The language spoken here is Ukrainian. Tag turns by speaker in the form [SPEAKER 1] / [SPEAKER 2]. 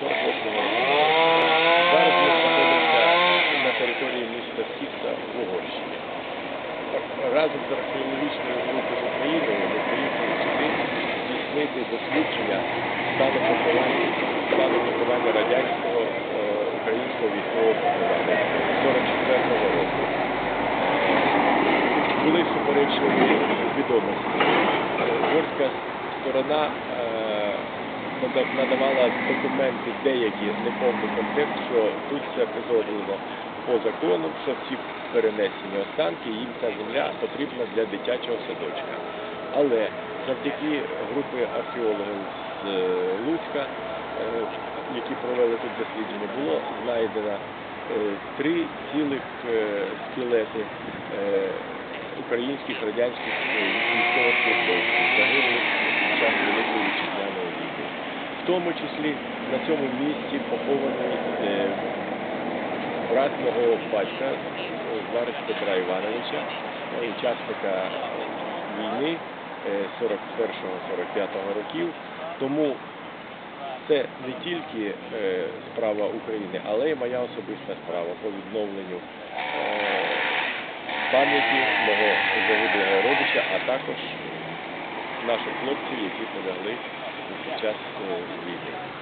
[SPEAKER 1] 48 року. Зараз ми знаходимося на території міста Сіста в Угорщині. Разом з археологічною групою з України ми приїхали сюди здійснити дослідження стану поховання, радянського е, українського військового поховання 44-го року. Були суперечливі відомості. Угорська сторона е, надавала документи деякі неповний контекст, що тут все позроблено по закону, що всі перенесені останки, їм ця земля потрібна для дитячого садочка. Але завдяки групи археологів з е, Луцька, е, які провели тут дослідження, було знайдено е, три цілих скелети українських радянських е, військовослужбовців, тому числі на цьому місці похований е, брат мого батька, е, Петра Івановича, е, учасника війни е, 41-45 років. Тому це не тільки е, справа України, але й моя особиста справа по відновленню е, пам'яті мого загиблого родича, а також наших хлопців, які полягли під час е, війни.